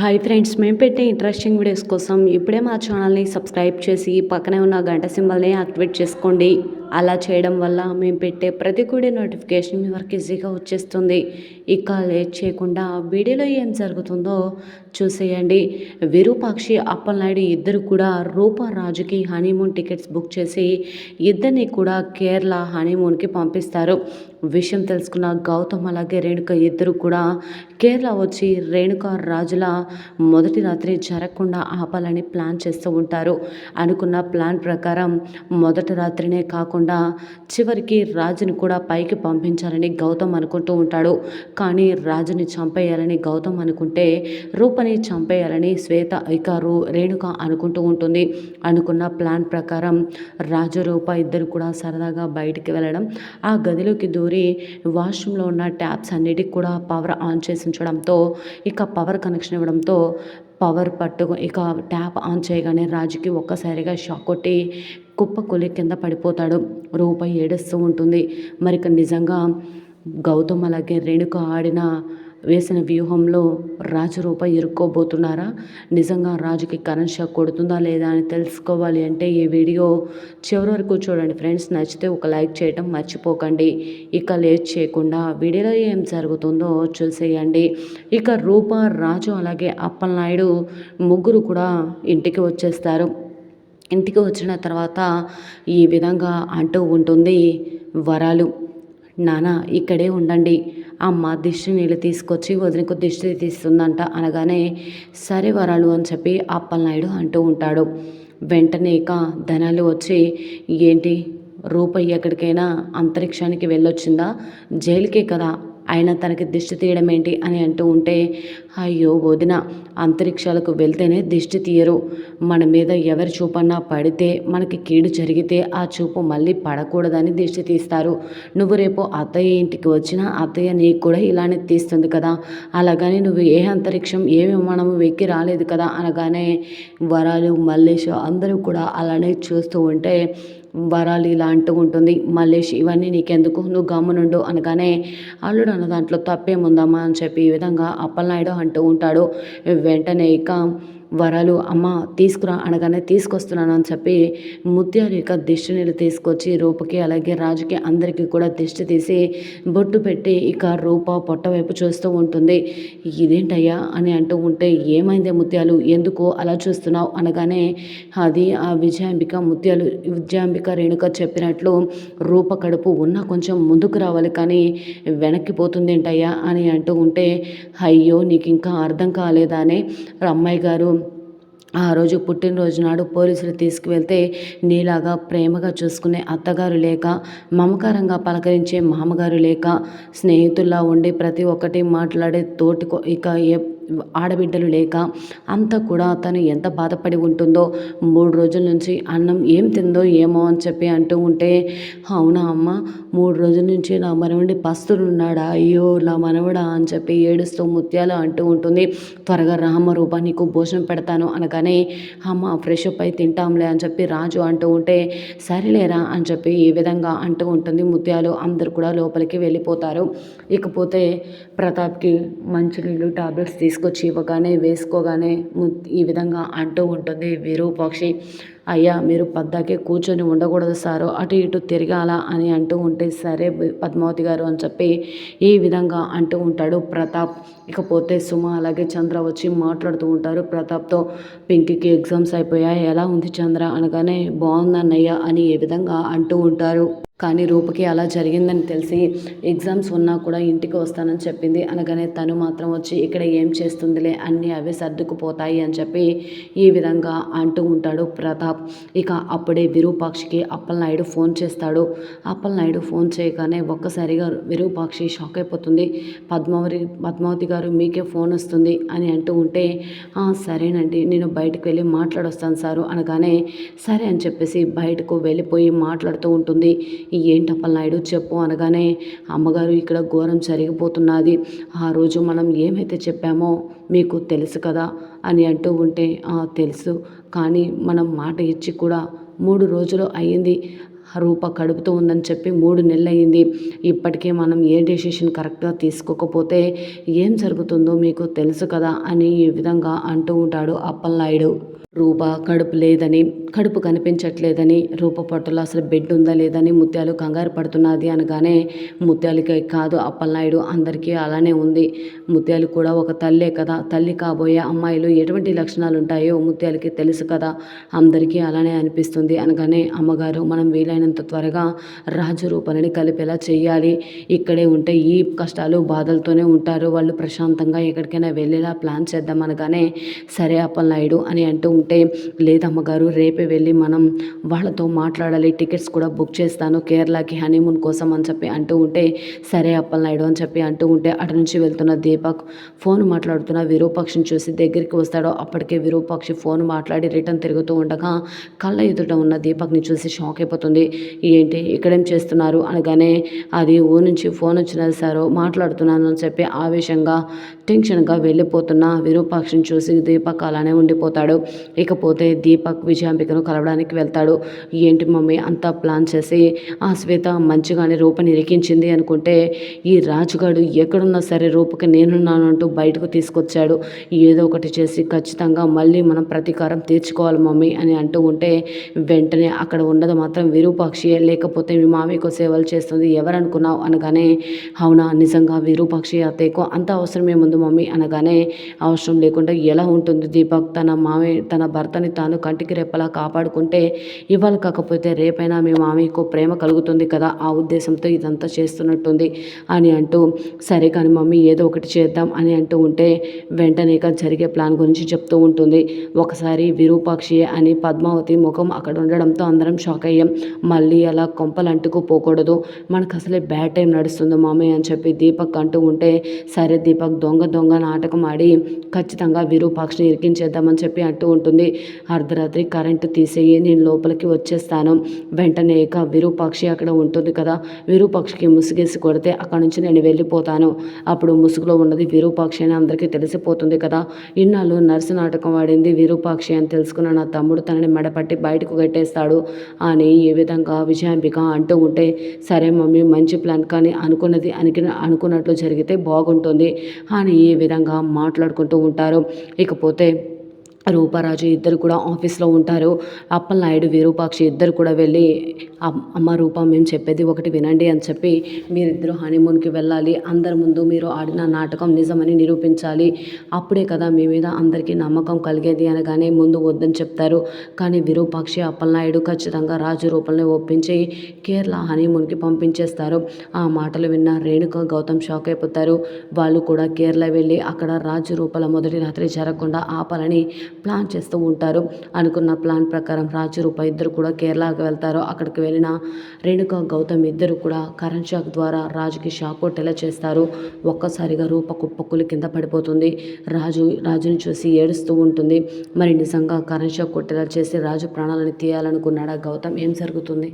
Hi friends మేము పెట్టే interesting videos కోసం ఇప్పుడే మా ఛానల్ని సబ్స్క్రైబ్ చేసి పక్కనే ఉన్న గంట సింబల్ని యాక్టివేట్ చేసుకోండి. అలా చేయడం వల్ల మేము పెట్టే ప్రతి కూడా నోటిఫికేషన్ మీ వరకు ఈజీగా వచ్చేస్తుంది. ఇక లేట్ చేయకుండా వీడియోలో ఏం జరుగుతుందో చూసేయండి. విరూపాక్షి అప్పలనాయుడు ఇద్దరు కూడా రూపా రాజుకి హనీమూన్ టికెట్స్ బుక్ చేసి ఇద్దరిని కూడా కేరళ హనీమూన్కి పంపిస్తారు. విషయం తెలుసుకున్న గౌతమ్ అలాగే రేణుక ఇద్దరు కూడా కేరళ వచ్చి రేణుక రాజుల మొదటి రాత్రి జరగకుండా ఆపాలని ప్లాన్ చేస్తూ ఉంటారు. అనుకున్న ప్లాన్ ప్రకారం మొదటి రాత్రినే కాకుండా కాకుండా చివరికి రాజుని కూడా పైకి పంపించాలని గౌతమ్ అనుకుంటూ ఉంటాడు. కానీ రాజుని చంపేయాలని గౌతమ్ అనుకుంటే రూపని చంపేయాలని శ్వేత ఇక రూ రేణుక అనుకుంటూ ఉంటుంది. అనుకున్న ప్లాన్ ప్రకారం రాజు రూప ఇద్దరు కూడా సరదాగా బయటికి వెళ్ళడం ఆ గదిలోకి దూరి వాష్రూమ్లో ఉన్న ట్యాప్స్ అన్నిటికి కూడా పవర్ ఆన్ చేసి ఉంచడంతో ఇక పవర్ కనెక్షన్ ఇవ్వడంతో పవర్ పట్టు ఇక ట్యాప్ ఆన్ చేయగానే రాజుకి ఒక్కసారిగా షాక్ కొట్టి కుప్ప కొలి కింద పడిపోతాడు. రూపాయి ఏడుస్తూ ఉంటుంది. మరి నిజంగా గౌతమ్ అలాగే రేణుక ఆడిన వేసిన వ్యూహంలో రాజు రూప ఇరుక్కోబోతున్నారా? నిజంగా రాజుకి కరెంట్ షాక్ కొడుతుందా లేదా అని తెలుసుకోవాలి అంటే ఈ వీడియో చివరి వరకు చూడండి ఫ్రెండ్స్. నచ్చితే ఒక లైక్ చేయడం మర్చిపోకండి. ఇక లేట్ చేయకుండా వీడియోలో ఏం జరుగుతుందో చూసేయండి. ఇక రూప రాజు అలాగే అప్పలనాయుడు ముగ్గురు కూడా ఇంటికి వచ్చేస్తారు. ఇంటికి వచ్చిన తర్వాత ఈ విధంగా అంటూ ఉంటుంది వరాలు నాన్న ఇక్కడే ఉండండి. అమ్మ దిష్టి నీళ్ళు తీసుకొచ్చి వదినకు దిష్టి తీస్తుందంట అనగానే సరే వరాలు అని చెప్పి అప్పలనాయుడు అంటూ ఉంటాడు. వెంటనే ఇక ధనాలు వచ్చి ఏంటి రూపయ్య ఎక్కడికైనా అంతరిక్షానికి వెళ్ళొచ్చిందా? జైలుకే కదా? ఆయన తనకి దిష్టి తీయడం ఏంటి అని అంటూ ఉంటే అయ్యో వదిన అంతరిక్షాలకు వెళ్తేనే దిష్టి తీయరు. మన మీద ఎవరి చూపన్నా పడితే మనకి కీడు జరిగితే ఆ చూపు మళ్ళీ పడకూడదని దిష్టి తీస్తారు. నువ్వు రేపు అత్తయ్య ఇంటికి వచ్చినా అత్తయ్య నీకు కూడా ఇలానే తీస్తుంది కదా. అలాగని నువ్వు ఏ అంతరిక్షం ఏ విమానము వెక్కి రాలేదు కదా అనగానే వరాలు మల్లేష్ అందరూ కూడా అలానే చూస్తూ ఉంటే వరాలు ఇలా అంటూ ఉంటుంది మల్లేష్ ఇవన్నీ నీకెందుకు? నువ్వు గమ్మునుండు అనగానే అల్లుడు అన్న దాంట్లో తప్పేముందమ్మా అని చెప్పి ఈ విధంగా అప్పలనాయుడు అంటూ ఉంటాడు. వెంటనే ఇక వరాలు అమ్మ తీసుకురా అనగానే తీసుకొస్తున్నాను అని చెప్పి ముత్యాలు యొక్క దిష్టి నీళ్ళు తీసుకొచ్చి రూపకి అలాగే రాజుకి అందరికీ కూడా దిష్టి తీసి బొట్టు పెట్టి ఇక రూప పొట్ట వైపు చూస్తూ ఉంటుంది. ఇదేంటయ్యా? అని అంటూ ఉంటే ఏమైంది ముత్యాలు? ఎందుకు అలా చూస్తున్నావు? అనగానే అది ఆ విజయాంబిక ముత్యాలు విజయాంబిక రేణుక చెప్పినట్లు రూప కడుపు ఉన్న కొంచెం ముందుకు రావాలి కానీ వెనక్కి పోతుంది ఏంటయ్యా అని అంటూ ఉంటే అయ్యో నీకు ఇంకా అర్థం కాలేదా అని అమ్మాయి గారు ఆ రోజు పుట్టినరోజు నాడు పోలీసులు తీసుకువెళ్తే నీలాగా ప్రేమగా చూసుకునే అత్తగారు లేక మమకారంగా పలకరించే మామగారు లేక స్నేహితుల్లా ఉండి ప్రతి ఒక్కటి మాట్లాడే తోటి ఇక ఆడబిడ్డలు లేక అంతా కూడా తను ఎంత బాధపడి ఉంటుందో మూడు రోజుల నుంచి అన్నం ఏం తిందో ఏమో అని చెప్పి అంటూ ఉంటే అవునా అమ్మ మూడు రోజుల నుంచి నా మనవడి పస్తులున్నాడా? అయ్యో నా మనవడా అని చెప్పి ఏడుస్తూ ముత్యాలు అంటూ ఉంటుంది. త్వరగా రామ రూప నీకు భోజనం పెడతాను అనగానే అమ్మ ఫ్రెష్ అప్ అయి తింటాంలే అని చెప్పి రాజు అంటూ ఉంటే సరేలేరా అని చెప్పి ఈ విధంగా అంటూ ఉంటుంది ముత్యాలు. అందరు కూడా లోపలికి వెళ్ళిపోతారు. ఇకపోతే ప్రతాప్కి మంచినీళ్ళు టాబ్లెట్స్ తీసుకు తీసుకొచ్చి ఇవ్వగానే వేసుకోగానే ఈ విధంగా అంటూ ఉంటుంది విరూపాక్షి. అయ్యా మీరు పద్దాకే కూర్చొని ఉండకూడదు సారు అటు ఇటు తిరగాల అని అంటూ ఉంటే సరే పద్మావతి గారు అని చెప్పి ఈ విధంగా అంటూ ఉంటాడు ప్రతాప్. ఇకపోతే సుమ అలాగే చంద్ర వచ్చి మాట్లాడుతూ ఉంటారు. ప్రతాప్తో పింకీకి ఎగ్జామ్స్ అయిపోయాయి ఎలా ఉంది చంద్ర? అనగానే బాగుందన్నయ్య అని ఈ విధంగా అంటూ ఉంటారు. కానీ రూపకి అలా జరిగిందని తెలిసి ఎగ్జామ్స్ ఉన్నా కూడా ఇంటికి వస్తానని చెప్పింది. అనగానే తను మాత్రం వచ్చి ఇక్కడ ఏం చేస్తుందిలే అన్నీ అవే సర్దుకుపోతాయి అని చెప్పి ఈ విధంగా అంటూ ఉంటాడు ప్రతాప్. ఇక అప్పుడే విరూపాక్షికి అప్పలనాయుడు ఫోన్ చేస్తాడు. అప్పలనాయుడు ఫోన్ చేయగానే ఒక్కసారిగా విరూపాక్షి షాక్ అయిపోతుంది. పద్మావతి పద్మావతి గారు మీకే ఫోన్ వస్తుంది అని అంటూ ఉంటే సరేనండి నేను బయటకు వెళ్ళి మాట్లాడొస్తాను సారు. అనగానే సరే అని చెప్పేసి బయటకు వెళ్ళిపోయి మాట్లాడుతూ ఉంటుంది. నాయుడు చెప్పు అనగానే అమ్మగారు ఇక్కడ ఘోరం జరిగిపోతున్నది. ఆ రోజు మనం ఏమైతే చెప్పామో మీకు తెలుసు కదా అని అంటూ ఉంటే తెలుసు. కానీ మనం మాట ఇచ్చి కూడా మూడు రోజులు అయ్యింది. రూప కడుపుతూ ఉందని చెప్పి మూడు నెలలు అయింది ఇప్పటికే మనం ఏ డెసిషన్ కరెక్ట్గా తీసుకోకపోతే ఏం జరుగుతుందో మీకు తెలుసు కదా అని ఈ విధంగా అంటూ ఉంటాడు అప్పలనాయుడు. రూప కడుపు లేదని కడుపు కనిపించట్లేదని రూప పట్టులో అసలు బెడ్ ఉందా లేదని ముత్యాలు కంగారు పడుతున్నది అనగానే ముత్యాలకి కాదు అప్పలనాయుడు అందరికీ అలానే ఉంది. ముత్యాలు కూడా ఒక తల్లే కదా. తల్లి కాబోయే అమ్మాయిలు ఎటువంటి లక్షణాలు ఉంటాయో ముత్యాలకి తెలుసు కదా. అందరికీ అలానే అనిపిస్తుంది అనగానే అమ్మగారు మనం వీలైనంత త్వరగా రాజు రూపాలని కలిపేలా చేయాలి ఇక్కడే ఉంటే ఈ కష్టాలు బాధలతోనే ఉంటారు. వాళ్ళు ప్రశాంతంగా ఎక్కడికైనా వెళ్ళేలా ప్లాన్ చేద్దాం అనగానే సరే అప్పలనాయుడు అని అంటూ ఉంటే లేదమ్మగారు రేపే వెళ్ళి మనం వాళ్ళతో మాట్లాడాలి టికెట్స్ కూడా బుక్ చేస్తాను కేరళకి హనీమూన్ కోసం అని చెప్పి అంటూ ఉంటే సరే అప్పలనాయుడు అని చెప్పి అంటూ ఉంటే అటు నుంచి వెళ్తున్న దీపక్ ఫోన్ మాట్లాడుతున్న విరూపాక్షిని చూసి దగ్గరికి వస్తాడో అప్పటికే విరూపాక్షి ఫోన్ మాట్లాడి రిటర్న్ తిరుగుతూ ఉండగా కళ్ళ ఎదుట ఉన్న దీపక్ని చూసి షాక్ అయిపోతుంది. ఏంటి ఇక్కడేం చేస్తున్నారు? అనగానే అది ఊరు నుంచి ఫోన్ వచ్చినది సారో మాట్లాడుతున్నాను అని చెప్పి ఆవేశంగా టెన్షన్గా వెళ్ళిపోతున్న విరూపాక్షిని చూసి దీపక్ అలానే ఉండిపోతాడు. ఇకపోతే దీపక్ విజయాంబికను కలవడానికి వెళ్తాడు. ఏంటి మమ్మీ? అంతా ప్లాన్ చేసి ఆ శ్వేత మంచిగానే రూపని ఇరికించింది అనుకుంటే ఈ రాజుగాడు ఎక్కడున్నా సరే రూపకి నేనున్నాను అంటూ బయటకు తీసుకొచ్చాడు. ఏదో ఒకటి చేసి ఖచ్చితంగా మళ్ళీ మనం ప్రతీకారం తీర్చుకోవాలి మమ్మీ అని అంటూ ఉంటే వెంటనే అక్కడ ఉన్నది మాత్రం విరూపాక్షియే. లేకపోతే మీ మామయ్యకు సేవలు చేస్తుంది ఎవరనుకున్నావు? అనగానే అవునా నిజంగా విరూపాక్షి అత్తయ్యకు అంత అవసరం ఏముంది మమ్మీ అనగానే అవసరం లేకుండా ఎలా ఉంటుంది దీపక్? తన మామయ్య తన భర్తని తాను కంటికి రెప్పలా కాపాడుకుంటే ఇవాళ కాకపోతే రేపైనా మీ మామయ్యకు ప్రేమ కలుగుతుంది కదా? ఆ ఉద్దేశంతో ఇదంతా చేస్తున్నట్టుంది అని అంటూ సరే కానీ మమ్మీ ఏదో ఒకటి చేద్దాం అని అంటూ ఉంటే వెంటనే జరిగే ప్లాన్ గురించి చెప్తూ ఉంటుంది. ఒకసారి విరూపాక్షి అని పద్మావతి ముఖం అక్కడ ఉండడంతో అందరం షాక్ అయ్యాం. మళ్ళీ అలా కొంపలు అంటుకుపోకూడదు మనకు అసలే బ్యాడ్ టైం నడుస్తుంది మామయ్య అని చెప్పి దీపక్ అంటూ ఉంటే సరే దీపక్ దొంగ దొంగ నాటకం ఆడి ఖచ్చితంగా విరూపాక్షిని ఇరికించేద్దామని చెప్పి అంటూ ఉంటుంది. అర్ధరాత్రి కరెంటు తీసేయి నేను లోపలికి వచ్చేస్తాను. వెంటనే ఇక విరూపాక్షి అక్కడ ఉంటుంది కదా. విరూపాక్షికి ముసుగేసి కొడితే అక్కడ నుంచి నేను వెళ్ళిపోతాను. అప్పుడు ముసుగులో ఉన్నది విరూపాక్షి అని అందరికీ తెలిసిపోతుంది కదా. ఇన్నాళ్ళు నర్సు నాటకం ఆడింది విరూపాక్షి అని తెలుసుకున్న నా తమ్ముడు తనని మెడపట్టి బయటకు కట్టేస్తాడు. అని ఏ విధంగా విజయాంబిక అంటూ ఉంటే సరే మమ్మీ మంచి ప్లాన్ కానీ అనుకున్నది అనికి అనుకున్నట్లు జరిగితే బాగుంటుంది అని ఈ విధంగా మాట్లాడుకుంటూ ఉంటారు. ఇకపోతే రూపారాజు ఇద్దరు కూడా ఆఫీస్లో ఉంటారు. అప్పలనాయుడు విరూపాక్షి ఇద్దరు కూడా వెళ్ళి అమ్మ రూప మేము చెప్పేది ఒకటి వినండి అని చెప్పి మీరిద్దరు హనీమూన్కి వెళ్ళాలి. అందరి ముందు మీరు ఆడిన నాటకం నిజమని నిరూపించాలి. అప్పుడే కదా మీ మీద అందరికీ నమ్మకం కలిగేది అనగానే ముందు వద్దని చెప్తారు. కానీ విరూపాక్షి అప్పలనాయుడు ఖచ్చితంగా రాజు రూపంలో ఒప్పించి కేరళ హనీమూన్కి పంపించేస్తారు. ఆ మాటలు విన్న రేణుక గౌతమ్ షాక్ అయిపోతారు. వాళ్ళు కూడా కేరళ వెళ్ళి అక్కడ రాజు రూపాల మొదటి రాత్రి జరగకుండా ఆపాలని ప్లాన్ చేస్తూ ఉంటారు. అనుకున్న ప్లాన్ ప్రకారం రాజు రూప ఇద్దరు కూడా కేరళకు వెళ్తారు. అక్కడికి వెళ్ళిన రేణుక గౌతమ్ ఇద్దరు కూడా కరెంట్ షాక్ ద్వారా రాజుకి షాక్ కొట్టేలా చేస్తారు. ఒక్కసారిగా రూప కుప్పకులు కింద పడిపోతుంది. రాజు రాజుని చూసి ఏడుస్తూ ఉంటుంది. మరి నిజంగా కరెంట్ షాక్ కొట్టేలా చేసి రాజు ప్రాణాలను తీయాలనుకున్నాడా? గౌతమ్ ఏం జరుగుతుంది?